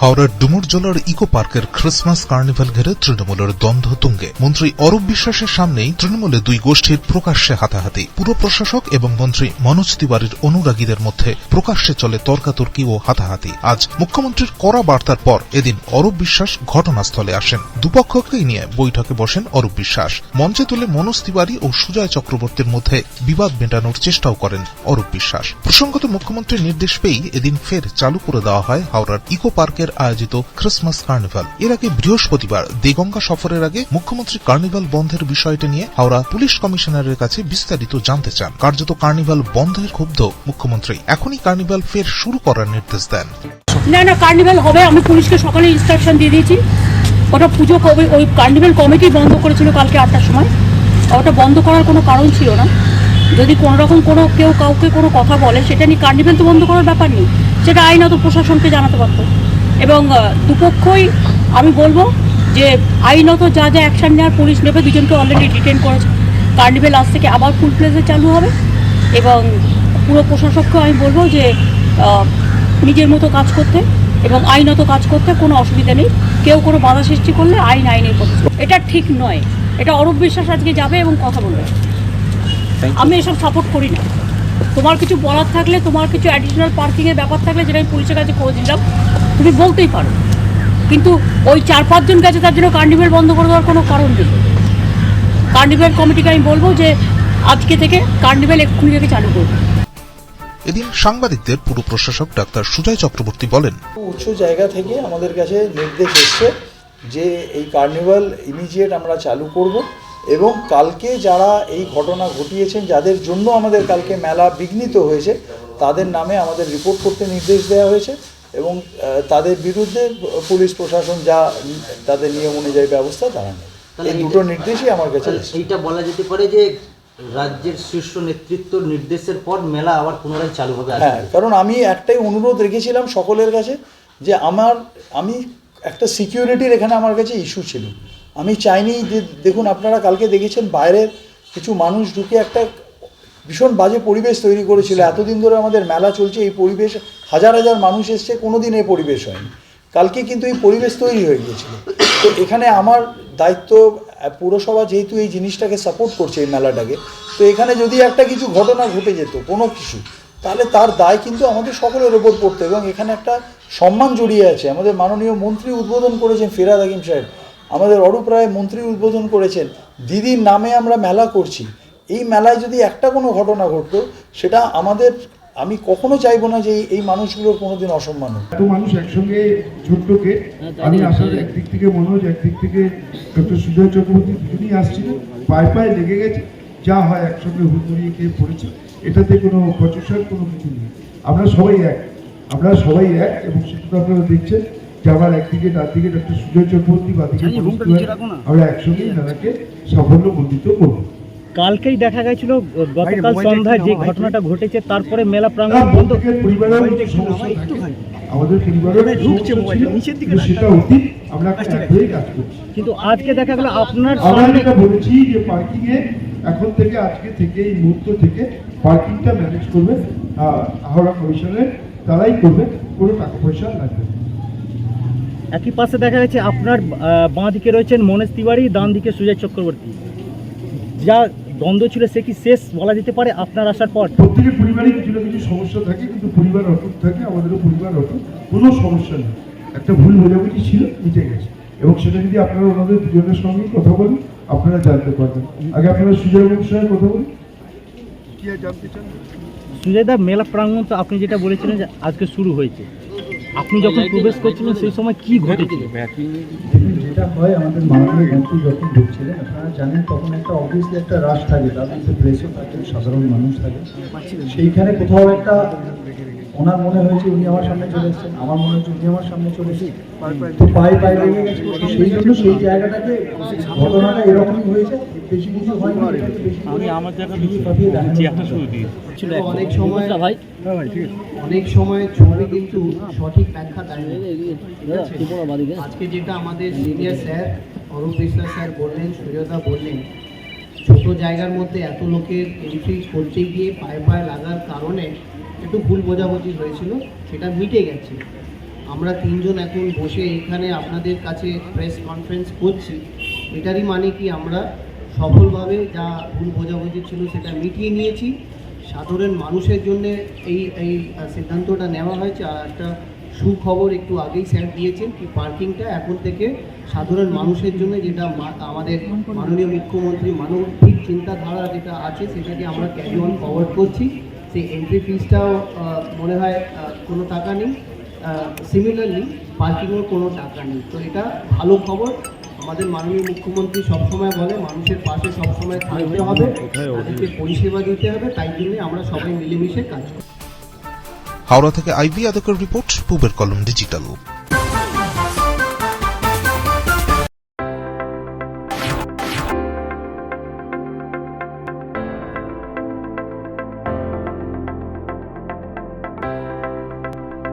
হাওড়ার ডুমুরজলার ইকো পার্কের ক্রিসমাস কার্নিভাল ঘিরে তৃণমূলের দ্বন্দ্ব তুঙ্গে। মন্ত্রী অরূপ বিশ্বাসের সামনেই তৃণমূলের দুই গোষ্ঠীর প্রকাশ্যে হাতাহাতি। পুর প্রশাসক এবং মন্ত্রী মনোজ তিওয়ারির অনুরাগীদের মধ্যে প্রকাশ্যে চলে তর্কাতর্কি ও হাতাহাতি। আজ মুখ্যমন্ত্রীর কড়া বার্তার পর এদিন অরূপ বিশ্বাস ঘটনাস্থলে আসেন। দুপক্ষকেই নিয়ে বৈঠকে বসেন অরূপ বিশ্বাস। মঞ্চে তুলে মনোজ তিওয়ারি ও সুজয় চক্রবর্তীর মধ্যে বিবাদ মেটানোর চেষ্টাও করেন অরূপ বিশ্বাস। প্রসঙ্গত মুখ্যমন্ত্রীর নির্দেশ পেয়েই এদিন ফের চালু করে দেওয়া হয় হাওড়ার ইকো পার্কের আয়োজিত ক্রিসমাস কার্নিভাল এর আগে বৃহস্পতিবার দেগঙ্গা সফরের আগে মুখ্যমন্ত্রী কার্নিভাল বন্ধের বিষয়টি নিয়ে হাওড়া পুলিশ কমিশনারের কাছে বিস্তারিত জানতে চান। কার্যত কার্নিভাল বন্ধের ক্ষুব্ধ মুখ্যমন্ত্রী। এখনই কার্নিভাল ফের শুরু করার নির্দেশ দেন। না না কার্নিভ্যাল হবে। আমি পুলিশকে সকালে ইনস্ট্রাকশন দিয়ে দিয়েছি। ওটা পুজো কবে ওই কার্নিভ্যাল কমিটি বন্ধ করেছিল কালকে আটটার সময়। ওটা বন্ধ করার কোনো কারণ ছিল না। যদি কোনোরকম কোনো কেউ কাউকে কোনো কথা বলে, সেটা নিয়ে কার্নিভ্যাল তো বন্ধ করার ব্যাপার নেই। সেটা আইনত প্রশাসনকে জানাতে পারতো। এবং দুপক্ষই আমি বলব যে আইনত যা যা অ্যাকশন নেওয়ার পুলিশ নেবে দুজনকে অলরেডি ডিটেন করেছে। কার্নিভ্যাল আজ থেকে আবার ফুল প্লেসে চালু হবে এবং পুরো প্রশাসককেও আমি বলব যে নিজের মতো কাজ করতে এবং আইনত কাজ করতে কোনো অসুবিধা নেই। কেউ কোনো বাধা সৃষ্টি করলে আইন পথে চলবে। এটা ঠিক নয়। এটা অরূপ বিশ্বাস আজকে যাবে এবং কথা বলবে। আমি এসব সাপোর্ট করি না। তোমার কিছু বলার থাকলে তোমার কিছু অ্যাডিশনাল পার্কিংয়ের ব্যাপার থাকলে যেটা আমি পুলিশের কাছে খোঁজ নিলাম তুমি বলতেই পারো। কিন্তু ওই চার পাঁচজন গেছে তার জন্য কার্নিভেল বন্ধ করে দেওয়ার কোনো কারণ নেই। কার্নিভেল কমিটিকে আমি বলব যে আজকে থেকে কার্নিভেল এক্ষুনি থেকে চালু করবে এদিন সাংবাদিকদের পুর প্রশাসক ডাক্তার সুজয় চক্রবর্তী বলেন উঁচু জায়গা থেকে আমাদের কাছে নির্দেশ এসছে যে এই কার্নিভাল ইমিডিয়েট আমরা চালু করব এবং কালকে যারা এই ঘটনা ঘটিয়েছেন যাদের জন্য আমাদের কালকে মেলা বিঘ্নিত হয়েছে তাদের নামে আমাদের রিপোর্ট করতে নির্দেশ দেওয়া হয়েছে। এবং তাদের বিরুদ্ধে পুলিশ প্রশাসন যা তাদের নিয়ম অনুযায়ী ব্যবস্থা তারা নেবে। এই দুটো নির্দেশই আমার কাছে এইটা বলা যেতে পারে যে রাজ্যের শীর্ষ নেতৃত্ব নির্দেশের পর মেলা আবার পুনরায় চালু হবে হ্যাঁ কারণ আমি একটাই অনুরোধ রেখেছিলাম সকলের কাছে যে আমার আমি একটা সিকিউরিটির এখানে আমার কাছে ইস্যু ছিল। আমি চাইনি যে দেখুন আপনারা কালকে দেখেছেন বাইরের কিছু মানুষ ঢুকে একটা ভীষণ বাজে পরিবেশ তৈরি করেছিল। এতদিন ধরে আমাদের মেলা চলছে এই পরিবেশ হাজার হাজার মানুষ এসছে কোনো দিন এই পরিবেশ হয়নি। কালকে কিন্তু এই পরিবেশ তৈরি হয়ে গিয়েছিল। তো এখানে আমার দায়িত্ব পুরসভা যেহেতু এই জিনিসটাকে সাপোর্ট করছে এই মেলাটাকে তো এখানে যদি একটা কিছু ঘটনা ঘটে যেত কোনো কিছু তাহলে তার দায় কিন্তু আমাদের সকলের ওপর পড়তো এবং এখানে একটা সম্মান জড়িয়ে আছে। আমাদের মাননীয় মন্ত্রী উদ্বোধন করেছেন ফিরাদ হাকিম সাহেব আমাদের অরূপ রায় মন্ত্রী উদ্বোধন করেছেন দিদির নামে আমরা মেলা করছি। এই মেলায় যদি একটা কোনো ঘটনা ঘটতো সেটা আমাদের আমি কখনো চাইব না যে এই- এই মানুষগুলোর কোনোদিন অসম্মান হোক। এত মানুষ একসঙ্গে ছোট্ট আমি আসার একদিক থেকে মনোজ একদিক থেকে ডক্টর সুজয় চক্রবর্তী দুজনই আসছিলেন পায়ে পায়ে লেগে গেছে যা হয় একসঙ্গে হুড়মুড়িয়ে খেয়ে পড়েছে এটাতে কোনো কচুসার কোনো কিছু নেই। আমরা সবাই এক আমরা সবাই এক এবং সেটা তো আপনারা দেখছেন যে আমার একদিকে ডান দিকে ডক্টর সুজয় চক্রবর্তী বাদিকে তিওয়ারি, আমরা একসঙ্গেই মেলাকে সাফল্য মণ্ডিত করব। কালকেই দেখা গেছিল গতকাল সন্ধ্যায় যে ঘটনাটা ঘটেছে তারপরে মেলা প্রাঙ্গণ বন্ধ। পরিবারের সমস্যা থাকে। আমাদের পরিবারের কিন্তু সেটা অতীত আমরা এক কাজ করছি। কিন্তু আজকে দেখা গেল আপনার সামনে বলেছি যে পার্কিং এ এখন থেকে আজকে থেকে এই মুহূর্ত থেকে পার্কিংটা ম্যানেজ করবে হাওড়া কমিশনের তারাই করবে কোনো টাকা পয়সা লাগবে একই পাশে দেখা গেছে আপনার বাঁ দিকে রয়েছেন মনোজ তিওয়ারি ডান দিকে সুজয় চক্রবর্তী। যা দ্বন্দ্ব ছিল সে কি শেষ বলা যেতে পারে আপনার আসার পর? প্রত্যেকের পরিবারে কিছু না কিছু সমস্যা থাকে কিন্তু পরিবার অটুট থাকে আমাদেরও পরিবার অটুট কোনো সমস্যা নেই। একটা ভুল বোঝাবুঝি ছিল মিটে গেছে। এবং সেটা যদি আপনারা ওনাদের দুজনের সঙ্গে কথা বলেন আপনারা জানতে পারবেন। আগে আপনারা সুজয় সঙ্গে কথা বলুন। কি আর জানতে চান? সুজয়দা মেলা প্রাঙ্গণ তো আপনি যেটা বলেছিলেন যে আজকে শুরু হয়েছে। আপনি যখন প্রবেশ করছিলেন, সেই সময় কি ঘটেছিল? যেটা হয়, আমাদের মাননীয় মন্ত্রী যখন ঢুকছিলেন, আপনারা জানেন তখন একটা অবভিয়াসলি একটা রাশ থাকে। তার মধ্যে প্রেসও থাকে, সাধারণ মানুষ থাকে। সেইখানে কোথাও একটা ওনার মনে হয়েছে উনি আমার সামনে চলে এসেছেন আমার মনে হচ্ছে উনি আমার সামনে চলে এসেছেন। তো পায়ে পায়ে লেগে গেছে সেই জন্য সেই জায়গাটাকে ঘটনাটা এরকমই হয়েছে বেশি কিছু এটাকে বেশি আমি আমার জায়গা অনেক সময় অনেক সময় ছবি কিন্তু সঠিক ব্যাখ্যা দেয় না। আছে? আজকে যেটা আমাদের senior sir Arup Biswas sir বললেন সুজয়দা বললেন ছোট জায়গার মধ্যে এত লোকের এন্ট্রি করতে গিয়ে পায়ে পায়ে লাগার কারণে একটু ভুল বোঝাবুঝি হয়েছিল, সেটা মিটে গেছে। আমরা তিনজন এখন বসে এখানে আপনাদের কাছে প্রেস কনফারেন্স করছি। এটারই মানে কি আমরা সফলভাবে যা ভুল বোঝাবুঝি ছিল সেটা মিটিয়ে নিয়েছি। সাধারণ মানুষের জন্য এই এই সিদ্ধান্তটা নেওয়া হয়েছে। আর একটা সুখবর একটু আগেই স্যার দিয়েছেন কি পার্কিংটা এখন থেকে সাধারণ মানুষের জন্য যেটা আমাদের মাননীয় মুখ্যমন্ত্রী মানবিক চিন্তাধারা যেটা আছে সেটাকে আমরা অন ফরওয়ার্ড করছি। সেই এন্ট্রি ফিজটাও মনে হয় কোনো টাকা নেই। সিমিলারলি পার্কিংয়ের কোনো টাকা নেই। তো এটা ভালো খবর। আমাদের মাননীয় মুখ্যমন্ত্রী সবসময় বলে মানুষের পাশে সবসময় থাকতে হবে তাদেরকে পরিষেবা দিতে হবে তাই জন্যই আমরা সবাই মিলেমিশে কাজ করি। হাওড়া থেকে আইবি আদকের রিপোর্ট পূবের কলম ডিজিটাল।